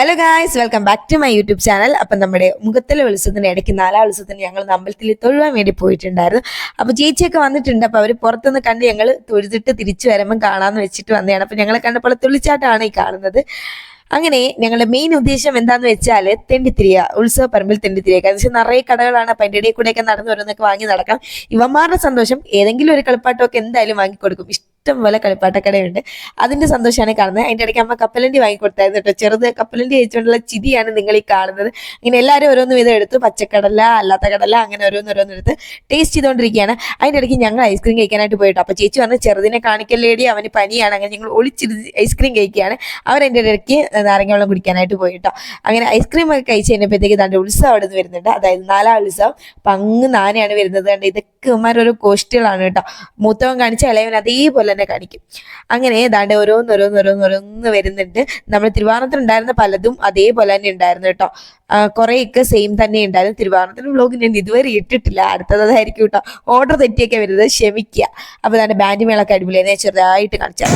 Hello guys welcome back to my YouTube channel അപ്പം നമ്മുടെ മുഖത്തിലെ ഉത്സവത്തിന് ഇടയ്ക്ക് നാലാം ഉത്സവത്തിന് ഞങ്ങൾ അമ്പലത്തിൽ തൊഴുവാൻ വേണ്ടി പോയിട്ടുണ്ടായിരുന്നു. അപ്പോൾ ചേച്ചിയൊക്കെ വന്നിട്ടുണ്ട്. അപ്പോൾ അവർ പുറത്തുനിന്ന് കണ്ട് ഞങ്ങൾ തൊഴുതിട്ട് തിരിച്ചു വരുമ്പം കാണാമെന്ന് വെച്ചിട്ട് വന്നതാണ്. അപ്പോൾ ഞങ്ങളെ കണ്ടപ്പോൾ തുള്ളിച്ചാട്ടമാണ് ഈ കാണുന്നത്. അങ്ങനെ ഞങ്ങളുടെ മെയിൻ ഉദ്ദേശം എന്താന്ന് വെച്ചാൽ തെണ്ടിത്തിരിയ ഉത്സവ പറമ്പിൽ തെണ്ടിത്തിരിയ. കാരണം വെച്ചാൽ നിറയെ കടകളാണ് അപ്പം എന്റെ ഇടയിൽ കൂടെയൊക്കെ നടന്നു വരുന്നൊക്കെ വാങ്ങി നടക്കാം. ഇവന്മാരുടെ സന്തോഷം ഏതെങ്കിലും ഒരു കളിപ്പാട്ടമൊക്കെ എന്തായാലും വാങ്ങിക്കൊടുക്കും. ഇഷ്ടം പോലെ കളിപ്പാട്ടക്കടയുണ്ട്. അതിന്റെ സന്തോഷമാണ് കാണുന്നത്. അതിന്റെ ഇടയ്ക്ക് അമ്മ കപ്പലണ്ടി വാങ്ങിക്കൊടുത്തായിരുന്നു കേട്ടോ. ചെറുത് കപ്പലണ്ടി കഴിച്ചുകൊണ്ടുള്ള ചിരിയാണ് നിങ്ങൾ ഈ കാണുന്നത്. ഇങ്ങനെ എല്ലാവരും ഓരോന്ന് വീതം എടുത്തു. പച്ചക്കടല അല്ലാത്ത കടല അങ്ങനെ ഓരോന്ന് ഓരോന്ന് എടുത്ത് ടേസ്റ്റ് ചെയ്തുകൊണ്ടിരിക്കുകയാണ്. അതിന്റെ ഇടയ്ക്ക് ഞങ്ങൾ ഐസ്ക്രീം കഴിക്കാനായിട്ട് പോയിട്ടോ. അപ്പോൾ ചേച്ചി വന്ന് ചെറുതിനെ കാണിക്കല്ലേടി അവന് പനിയാണ്. അങ്ങനെ ഞങ്ങൾ ഒളിച്ചിരി ഐസ്ക്രീം കഴിക്കുകയാണ്. അവരെന്റെ ഇടയ്ക്ക് നാരങ്ങ വെള്ളം കുടിക്കാനായിട്ട് പോയിട്ടോ. അങ്ങനെ ഐസ്ക്രീം ഒക്കെ കഴിച്ച് കഴിഞ്ഞപ്പോഴത്തേക്ക് തന്റെ ഉത്സവം അവിടെ നിന്ന് വരുന്നുണ്ട്. അതായത് നാലാം ഉത്സവം. പങ്ങ് നാനയാണ് വരുന്നത്. കണ്ട് ഇതൊക്കെ ഇമാരോരോ കോസ്റ്റുകളാണ് കേട്ടോ. മൂത്തവൻ കാണിച്ച ഇളയവൻ അതേപോലെ തന്നെ കാണിക്കും. അങ്ങനെ ഏതാണ്ട് ഓരോന്ന് ഓരോന്ന് ഓരോന്ന് ഓരോന്ന് വരുന്നുണ്ട്. നമ്മൾ തിരുവാറണത്തിന് ഉണ്ടായിരുന്ന പലതും അതേപോലെ തന്നെ ഉണ്ടായിരുന്നു കേട്ടോ. കുറേയൊക്കെ സെയിം തന്നെ ഉണ്ടായിരുന്നു. തിരുവാറണത്തിന് വ്ലോഗ് ഞാൻ ഇതുവരെ ഇട്ടിട്ടില്ല. അടുത്തതായിരിക്കും കേട്ടോ. ഓർഡർ തെറ്റിയൊക്കെ വരുന്നത് ക്ഷമിക്കുക. അപ്പോൾ തന്നെ ബാൻഡ് മേളൊക്കെ അടിപൊളിയാണ് ചെറുതായിട്ട് കാണിച്ചാൽ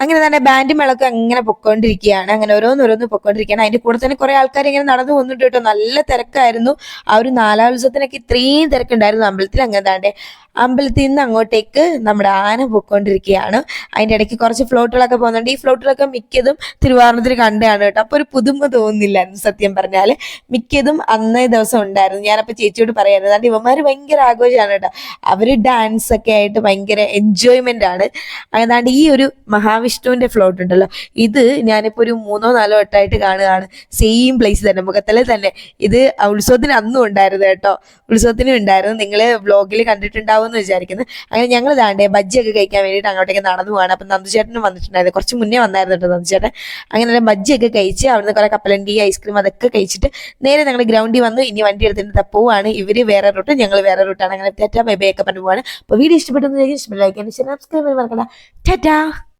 അങ്ങനെ തന്നെ ബാൻഡ് മേളൊക്കെ അങ്ങനെ പൊക്കോണ്ടിരിക്കുകയാണ് അങ്ങനെ ഓരോന്നോരോന്ന് ഓരോന്ന് പൊക്കോണ്ടിരിക്കുകയാണ് അതിന്റെ കൂടെ തന്നെ കുറെ ആൾക്കാർ ഇങ്ങനെ നടന്നു പോകുന്നുണ്ട് കേട്ടോ. നല്ല തിരക്കായിരുന്നു. ആ ഒരു നാലാം ഇത്രയും തിരക്കുണ്ടായിരുന്നു അമ്പലത്തിൽ. അങ്ങനെ താണ്ടെ അമ്പലത്തിൽ നിന്ന് അങ്ങോട്ടേക്ക് നമ്മുടെ ആന പൊക്കോണ്ടിരിക്കുകയാണ് അതിന്റെ ഇടയ്ക്ക് കുറച്ച് ഫ്ലോട്ടുകളൊക്കെ പോകുന്നുണ്ട്. ഈ ഫ്ലോട്ടുകളൊക്കെ മിക്കതും തിരുവാറണത്തിൽ കണ്ടാണ് കേട്ടോ. അപ്പൊ ഒരു പുതുമ തോന്നുന്നില്ലായിരുന്നു സത്യം പറഞ്ഞാൽ മിക്കതും അന്നേ ദിവസം ഉണ്ടായിരുന്നു. ഞാനപ്പോൾ ചേച്ചിയോട് പറയായിരുന്നു. അതാണ്ട് ഇവന്മാര് ഭയങ്കര ആഘോഷമാണ് കേട്ടോ. അവർ ഡാൻസ് ഒക്കെ ആയിട്ട് ഭയങ്കര എൻജോയ്മെന്റ് ആണ്. അതാണ്ട് ഈ ഒരു മഹാവിഷ്ണുവിന്റെ ഫ്ലോട്ട് ഉണ്ടല്ലോ. ഇത് ഞാനിപ്പോൾ ഒരു മൂന്നോ നാലോ വട്ടമായിട്ട് കാണുകയാണ്. സെയിം പ്ലേസ് തന്നെ മുഖത്തല തന്നെ. ഇത് ഉത്സവത്തിന് അന്നും ഉണ്ടായിരുന്നു കേട്ടോ. ഉത്സവത്തിനും ഉണ്ടായിരുന്നു. നിങ്ങൾ വ്ളോഗിൽ കണ്ടിട്ടുണ്ടാവും എന്ന് വിചാരിക്കുന്നു. അങ്ങനെ ഞങ്ങൾ ദാണ്ടേ ബജ്ജിയൊക്കെ കഴിക്കാൻ വേണ്ടിയിട്ട് അങ്ങോട്ടേക്ക് നടന്നു പോവാണ്. അപ്പം നന്ദുചേട്ടനും വന്നിട്ടുണ്ടായിരുന്നു. കുറച്ച് മുന്നേ വന്നായിരുന്നു കേട്ടോ നന്ദുചേട്ടൻ. അങ്ങനെ ബജ്ജിയൊക്കെ കഴിച്ച് അവിടുന്ന് കുറെ കപ്പലണ്ടി ഐസ്ക്രീം അതൊക്കെ കഴിച്ചിട്ട് നേരെ ഞങ്ങൾ ഗ്രൗണ്ടിൽ വന്നു. ഇനി വണ്ടി എടുത്തിട്ട് പോവാണ്. ഇവർ വേറെ റൂട്ട് ഞങ്ങൾ വേറെ റൂട്ടാണ് അങ്ങനെ ടാറ്റ ബൈ ബൈ ഒക്കെ പറഞ്ഞു പോവാണ്. അപ്പോൾ വീഡിയോ ഇഷ്ടപ്പെട്ടെന്ന് ഇഷ്ടപ്പെട്ട ലൈക്ക് സബ്സ്ക്രൈബ് മറക്കണ്ട. ടാറ്റാ!